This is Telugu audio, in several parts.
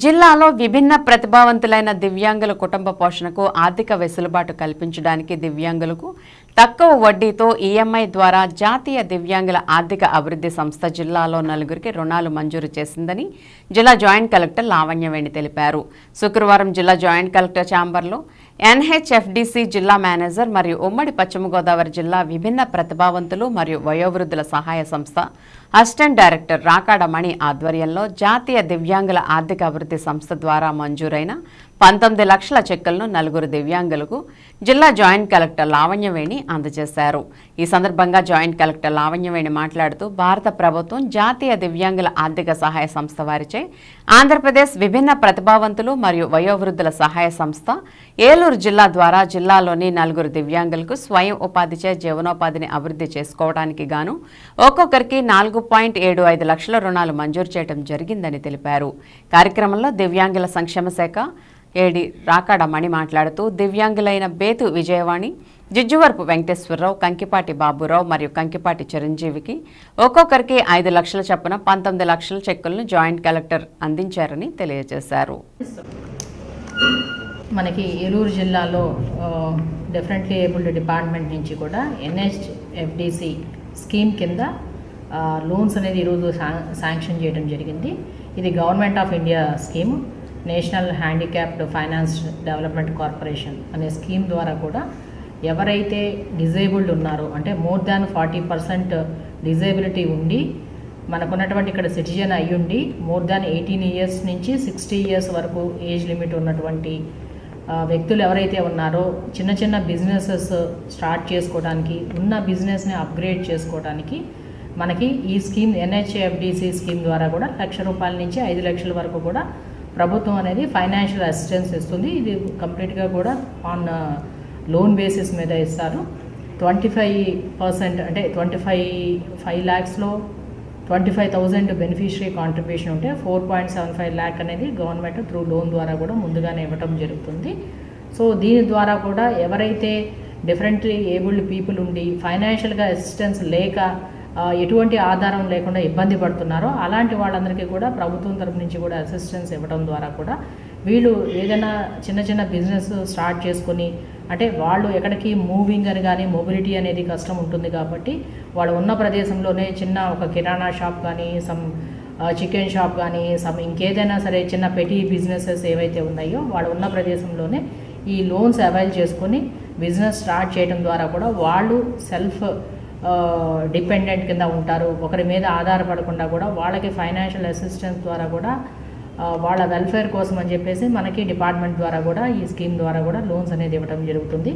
జిల్లాలో విభిన్న ప్రతిభావంతులైన దివ్యాంగుల కుటుంబ పోషణకు ఆర్థిక వెసులుబాటు కల్పించడానికి దివ్యాంగులకు తక్కువ వడ్డీతో ఈఎంఐ ద్వారా జాతీయ దివ్యాంగుల ఆర్థిక అభివృద్ధి సంస్థ జిల్లాలో నలుగురికి రుణాలు మంజూరు చేసిందని జిల్లా జాయింట్ కలెక్టర్ లావణ్యవేణి తెలిపారు. శుక్రవారం జిల్లా జాయింట్ కలెక్టర్ ఛాంబర్లో ఎన్హెచ్ఎఫ్డిసి జిల్లా మేనేజర్ మరియు ఉమ్మడి పశ్చిమ గోదావరి జిల్లా విభిన్న ప్రతిభావంతులు మరియు వయోవృద్ధుల సహాయ సంస్థ అసిస్టెంట్ డైరెక్టర్ రాకాడ మణి ఆధ్వర్యంలో జాతీయ దివ్యాంగుల ఆర్థిక అభివృద్ధి సంస్థ ద్వారా మంజూరైన పంతొమ్మిది లక్షల చెక్కులను నలుగురు దివ్యాంగులకు జిల్లా జాయింట్ కలెక్టర్ లావణ్యవేణి అందజేశారు. ఈ సందర్భంగా జాయింట్ కలెక్టర్ లావణ్యవేణి మాట్లాడుతూ భారత ప్రభుత్వం జాతీయ దివ్యాంగుల ఆర్థిక సహాయ సంస్థ వారిచే ఆంధ్రప్రదేశ్ విభిన్న ప్రతిభావంతులు మరియు వయోవృద్ధుల సహాయ సంస్థ ఏలూరు జిల్లా ద్వారా జిల్లాలోని నలుగురు దివ్యాంగులకు స్వయం ఉపాధిచే జీవనోపాధిని అభివృద్ధి చేసుకోవడానికి గాను ఒక్కొక్కరికి నాలుగు పాయింట్ ఏడు ఐదు లక్షల రుణాలు మంజూరు చేయడం జరిగిందని తెలిపారు. కార్యక్రమంలో దివ్యాంగుల సంక్షేమ శాఖ ఏడి రాకాడమణి మాట్లాడుతూ దివ్యాంగులైన బేతు విజయవాణి జిజ్జువరపు వెంకటేశ్వరరావు కంకిపాటి బాబురావు మరియు కంకిపాటి చిరంజీవికి ఒక్కొక్కరికి ఐదు లక్షల చొప్పున పంతొమ్మిది లక్షల చెక్కులను జాయింట్ కలెక్టర్ అందించారని తెలియజేశారు. మనకి ఏలూరు జిల్లాలో డిఫరెంట్లీ ఏబుల్డ్ డిపార్ట్మెంట్ నుంచి కూడా ఎన్హెచ్ఎఫ్డిసి స్కీమ్ కింద లోన్స్ అనేది ఈరోజు శాంక్షన్ చేయడం జరిగింది. ఇది government of India scheme national handicapped finance development corporation అనే స్కీమ్ ద్వారా కూడా ఎవరైతే డిజేబుల్డ్ ఉన్నారో అంటే more than forty percent disability ఉండి మనకున్నటువంటి ఇక్కడ సిటిజన్ అయ్యుండి మోర్ దాన్ ఎయిటీన్ ఇయర్స్ నుంచి సిక్స్టీ ఇయర్స్ వరకు ఏజ్ లిమిట్ ఉన్నటువంటి వ్యక్తులు ఎవరైతే ఉన్నారో చిన్న చిన్న బిజినెసెస్ స్టార్ట్ చేసుకోవడానికి ఉన్న బిజినెస్ని అప్గ్రేడ్ చేసుకోవడానికి మనకి ఈ స్కీమ్ ఎన్హెచ్ఎఫ్డిసి స్కీమ్ ద్వారా కూడా లక్ష రూపాయల నుంచి ఐదు లక్షల వరకు కూడా ప్రభుత్వం అనేది ఫైనాన్షియల్ అసిస్టెన్స్ ఇస్తుంది. ఇది కంప్లీట్గా కూడా ఆన్ లోన్ బేసిస్ మీద ఇస్తారు. ట్వంటీ ఫైవ్ పర్సెంట్ అంటే twenty five five ల్యాక్స్లో twenty five thousand beneficiary contribution ఉంటే four point seven five lakh అనేది గవర్నమెంట్ త్రూ లోన్ ద్వారా కూడా ముందుగానే ఇవ్వటం జరుగుతుంది. సో దీని ద్వారా కూడా ఎవరైతే డిఫరెంట్లీ ఏబుల్డ్ పీపుల్ ఉండి ఫైనాన్షియల్గా అసిస్టెన్స్ లేక ఎటువంటి ఆధారం లేకుండా ఇబ్బంది పడుతున్నారో అలాంటి వాళ్ళందరికీ కూడా ప్రభుత్వం తరపు నుంచి కూడా అసిస్టెన్స్ ఇవ్వడం ద్వారా కూడా వీళ్ళు ఏదైనా చిన్న చిన్న బిజినెస్ స్టార్ట్ చేసుకొని అంటే వాళ్ళు ఎక్కడికి మూవింగ్ అని కానీ మొబిలిటీ అనేది కష్టం ఉంటుంది కాబట్టి వాళ్ళు ఉన్న ప్రదేశంలోనే చిన్న ఒక కిరాణా షాప్ కానీ సమ్ చికెన్ షాప్ కానీ సమ్ ఇంకేదైనా సరే చిన్న పెటీ బిజినెసెస్ ఏవైతే ఉన్నాయో వాళ్ళు ఉన్న ప్రదేశంలోనే ఈ లోన్స్ అవైల్ చేసుకొని బిజినెస్ స్టార్ట్ చేయడం ద్వారా కూడా వాళ్ళు సెల్ఫ్ డిపెండెంట్ కింద ఉంటారు. ఒకరి మీద ఆధారపడకుండా కూడా వాళ్ళకి ఫైనాన్షియల్ అసిస్టెన్స్ ద్వారా కూడా వాళ్ళ వెల్ఫేర్ కోసం అని చెప్పేసి మనకి డిపార్ట్మెంట్ ద్వారా కూడా ఈ స్కీమ్ ద్వారా కూడా లోన్స్ అనేది ఇవ్వడం జరుగుతుంది.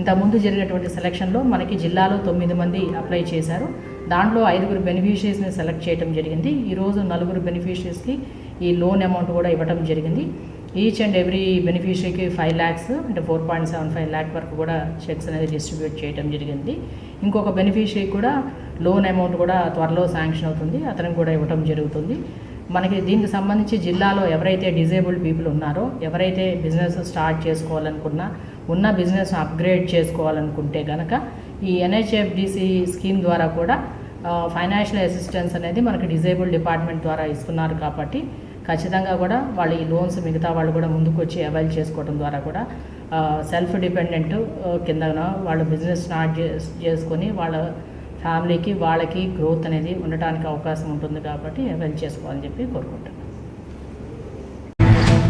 ఇంతకుముందు జరిగినటువంటి సెలక్షన్లో మనకి జిల్లాలో తొమ్మిది మంది అప్లై చేశారు. దాంట్లో ఐదుగురు బెనిఫిషరీస్ని సెలెక్ట్ చేయడం జరిగింది. ఈరోజు నలుగురు బెనిఫిషరీస్కి ఈ లోన్ అమౌంట్ కూడా ఇవ్వడం జరిగింది. ఈచ్ అండ్ ఎవ్రీ బెనిఫిషరీకి ఫైవ్ ల్యాక్స్ అంటే four point seven five lakh వరకు కూడా చెక్స్ అనేది డిస్ట్రిబ్యూట్ చేయడం జరిగింది. ఇంకొక బెనిఫిషరీ కూడా లోన్ అమౌంట్ కూడా త్వరలో శాంక్షన్ అవుతుంది. అతనికి కూడా ఇవ్వడం జరుగుతుంది. మనకి దీనికి సంబంధించి జిల్లాలో ఎవరైతే డిజేబుల్డ్ పీపుల్ ఉన్నారో ఎవరైతే బిజినెస్ స్టార్ట్ చేసుకోవాలనుకున్నా ఉన్న బిజినెస్ అప్గ్రేడ్ చేసుకోవాలనుకుంటే కనుక ఈ ఎన్హెచ్ఎఫ్డిసి స్కీమ్ ద్వారా కూడా ఫైనాన్షియల్ అసిస్టెన్స్ అనేది మనకి డిజేబుల్డ్ డిపార్ట్మెంట్ ద్వారా ఇస్తున్నారు కాబట్టి ఖచ్చితంగా కూడా వాళ్ళు ఈ లోన్స్ మిగతా వాళ్ళు కూడా ముందుకు వచ్చి అవైల్ చేసుకోవడం ద్వారా కూడా సెల్ఫ్ డిపెండెంట్ కింద వాళ్ళు బిజినెస్ స్టార్ట్ చేసుకొని వాళ్ళ ఫ్యామిలీకి వాళ్ళకి గ్రోత్ అనేది ఉండటానికి అవకాశం ఉంటుంది కాబట్టి అవైల్ చేసుకోవాలని చెప్పి కోరుకుంటాను